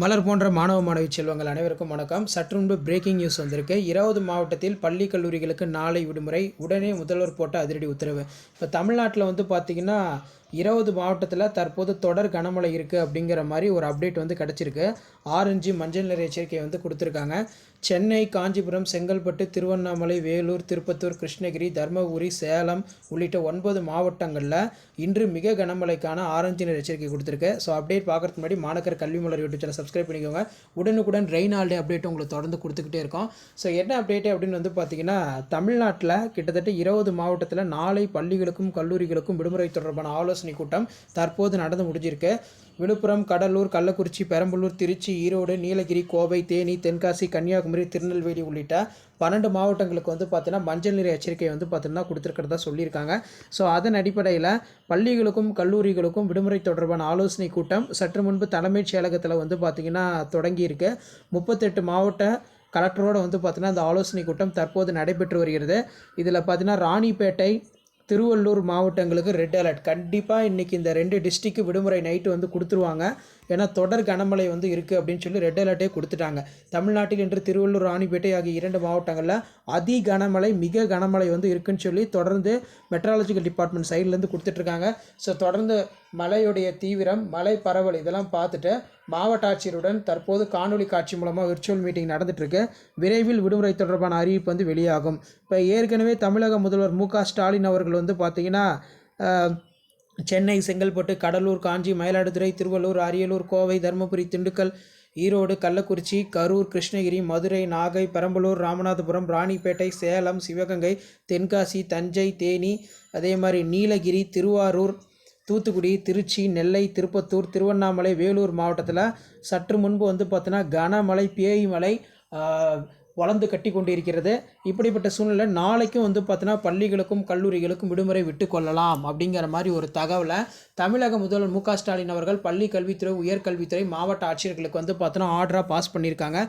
மலர் போன்ற மாணவ மாணவி செல்வங்கள் அனைவருக்கும் வணக்கம். சற்று முன்பு பிரேக்கிங் நியூஸ் வந்திருக்கு. இருபது மாவட்டத்தில் பள்ளி கல்லூரிகளுக்கு நாளை விடுமுறை. உடனே முதல்வர் போட்ட அதிரடி உத்தரவு. இப்போ தமிழ்நாட்டில் வந்து பார்த்திங்கன்னா இருபது மாவட்டத்தில் தற்போது தொடர் கனமழை இருக்குது அப்படிங்கிற மாதிரி ஒரு அப்டேட் வந்து கிடச்சிருக்கு. ஆரஞ்சு மஞ்சள் நிற எச்சரிக்கை வந்து கொடுத்துருக்காங்க. சென்னை காஞ்சிபுரம் செங்கல்பட்டு திருவண்ணாமலை வேலூர் திருப்பத்தூர் கிருஷ்ணகிரி தருமபுரி சேலம் உள்ளிட்ட ஒன்பது மாவட்டங்களில் இன்று மிக கனமழைக்கான ஆரஞ்சு நிற எச்சரிக்கை கொடுத்துருக்கு. ஸோ அப்டேட் பார்க்குறதுக்கு முன்னாடி மாநகர கல்வி மலர் யூடியூப் சேனல் சப்ஸ்கிரைப் பண்ணிக்கோங்க. உடனுக்குடன் ரெயின் ஆல்டே அப்டேட் உங்களுக்கு தொடர்ந்து கொடுத்துக்கிட்டே இருக்கோம். ஸோ என்ன அப்டேட் அப்படின்னு வந்து பார்த்தீங்கன்னா தமிழ்நாட்டில் கிட்டத்தட்ட இருபது மாவட்டத்தில் நாளை பள்ளிகளுக்கும் கல்லூரிகளுக்கும் விடுமுறை தொடர்பான ஆலோசனை கூட்டம் தற்போது நடந்து முடிஞ்சிருக்கு. விழுப்புரம் கடலூர் கள்ளக்குறிச்சி பெரம்பலூர் திருச்சி ஈரோடு நீலகிரி கோவை தேனி தென்காசி கன்னியாகுமரி திருநெல்வேலி உள்ளிட்ட பன்னெண்டு மாவட்டங்களுக்கு வந்து பார்த்தீங்கன்னா மஞ்சள் நிறை எச்சரிக்கை வந்து பார்த்தீங்கன்னா கொடுத்துருக்கிறதா சொல்லியிருக்காங்க. ஸோ அதன் அடிப்படையில் பள்ளிகளுக்கும் கல்லூரிகளுக்கும் விடுமுறை தொடர்பான ஆலோசனை கூட்டம் சற்று முன்பு தலைமைச் செயலகத்தில் வந்து பார்த்திங்கன்னா தொடங்கியிருக்கு. முப்பத்தெட்டு மாவட்ட கலெக்டரோடு வந்து பார்த்திங்கன்னா அந்த ஆலோசனை கூட்டம் தற்போது நடைபெற்று வருகிறது. இதில் பார்த்தீங்கன்னா ராணிப்பேட்டை திருவள்ளூர் மாவட்டங்களுக்கு ரெட் அலர்ட் கண்டிப்பாக இன்றைக்கி இந்த ரெண்டு டிஸ்ட்ரிக்கு விடுமுறை நைட்டு வந்து கொடுத்துருவாங்க. ஏன்னா தொடர் கனமழை வந்து இருக்குது அப்படின்னு சொல்லி ரெட் அலர்ட்டே கொடுத்துட்டாங்க. தமிழ்நாட்டில் இன்று திருவள்ளூர் ராணிப்பேட்டை ஆகிய இரண்டு மாவட்டங்களில் அதி கனமழை மிக கனமழை வந்து இருக்குன்னு சொல்லி தொடர்ந்து மெட்ராலஜிக்கல் டிபார்ட்மெண்ட் சைட்லேருந்து கொடுத்துட்ருக்காங்க. ஸோ தொடர்ந்து மழையுடைய தீவிரம் மழை பரவல் இதெல்லாம் பார்த்துட்டு மாவட்ட ஆட்சியருடன் தற்போது காணொலி காட்சி மூலமாக விர்ச்சுவல் மீட்டிங் நடந்துட்டுருக்கு விரைவில் விடுமுறை தொடர்பான அறிவிப்பு வந்து வெளியாகும். இப்போ ஏற்கனவே தமிழக முதல்வர் மு க ஸ்டாலின் அவர்கள் வந்து பார்த்திங்கன்னா சென்னை செங்கல்பட்டு கடலூர் காஞ்சி மயிலாடுதுறை திருவள்ளூர் அரியலூர் கோவை தருமபுரி திண்டுக்கல் ஈரோடு கள்ளக்குறிச்சி கரூர் கிருஷ்ணகிரி மதுரை நாகை பெரம்பலூர் ராமநாதபுரம் ராணிப்பேட்டை சேலம் சிவகங்கை தென்காசி தஞ்சை தேனி அதே மாதிரி நீலகிரி திருவாரூர் தூத்துக்குடி திருச்சி நெல்லை திருப்பத்தூர் திருவண்ணாமலை வேலூர் மாவட்டத்தில் சற்று முன்பு வந்து பார்த்தோன்னா கனமழை பேய் மழை வளர்ந்து கட்டி கொண்டிருக்கிறது. இப்படிப்பட்ட சூழ்நிலை நாளைக்கும் வந்து பார்த்தோன்னா பள்ளிகளுக்கும் கல்லூரிகளுக்கும் விடுமுறை விட்டு கொள்ளலாம் அப்படிங்கிற மாதிரி ஒரு தகவலை தமிழக முதல்வர் மு க ஸ்டாலின் அவர்கள் பள்ளி கல்வித்துறை உயர்கல்வித்துறை மாவட்ட ஆட்சியர்களுக்கு வந்து பார்த்தோன்னா ஆர்டராக பாஸ் பண்ணியிருக்காங்க.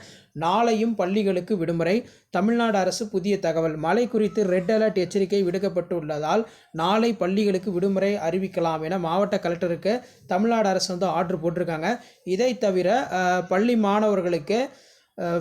நாளையும் பள்ளிகளுக்கு விடுமுறை. தமிழ்நாடு அரசு புதிய தகவல். மழை குறித்து ரெட் அலர்ட் எச்சரிக்கை விடுக்கப்பட்டுள்ளதால் நாளை பள்ளிகளுக்கு விடுமுறை அறிவிக்கலாம் என மாவட்ட கலெக்டருக்கு தமிழ்நாடு அரசு வந்து ஆர்டர் போட்டிருக்காங்க. இதை தவிர பள்ளி மாணவர்களுக்கு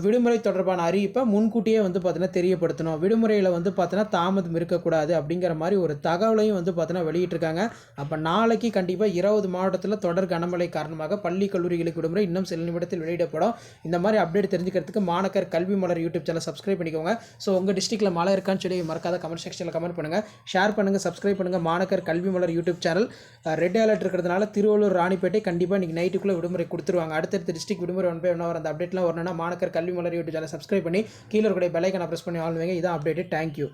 விடுமுறை தொடர்பான அறிவிப்பை முன்கூட்டியே வந்து பார்த்தீங்கன்னா தெரியப்படுத்தணும். விடுமுறையில் வந்து பார்த்தீங்கன்னா தாமதம் இருக்கக்கூடாது அப்படிங்கிற மாதிரி ஒரு தகவலையும் வந்து பார்த்தீங்கன்னா வெளியிட்டிருக்காங்க. அப்போ நாளைக்கு கண்டிப்பாக இருபது மாவட்டத்தில் தொடர் கனமழை காரணமாக பள்ளி கல்லூரிகளுக்கு விடுமுறை இன்னும் சில நிமிடத்தில் வெளியிடப்படும். இந்த மாதிரி அப்டேட் தெரிஞ்சுக்கிறதுக்கு மாணக்கர் கல்வி மலர் யூடியூப் சேனல் சப்ஸ்கிரைப் பண்ணிக்கோங்க. ஸோ உங்கள் டிஸ்ட்ரிக்ட்டில் மழை இருக்கான்னு சொல்லி மறக்காத கமெண்ட் செக்ஷனில் கமெண்ட் பண்ணுங்கள் ஷேர் பண்ணுங்கள் சப்ஸ்கிரைப் பண்ணுங்கள் மாணக்கர் கல்வி மலர் யூடியூப் சேனல். ரெட் அலர்ட் இருக்கிறதுனால திருவள்ளூர் ராணிப்பேட்டை கண்டிப்பாக இன்றைக்கி நைட்டுக்குள்ளே விடுமுறை கொடுத்துருவாங்க. அடுத்தடுத்த டிஸ்ட்ரிக் விடுமுறை ஒன் பை ஒன் அந்த அப்டேட்லாம் வரணும்னா மாணக்கர் கல்வி மலர் யூடியூப் சேனல் சப்ஸ்கிரைப் பண்ணி கீழே இருக்கிற பெல்லைக்கனை ப்ரெஸ் பண்ணி ஆள் இதான் அப்டேட்டு தேங்க்யூ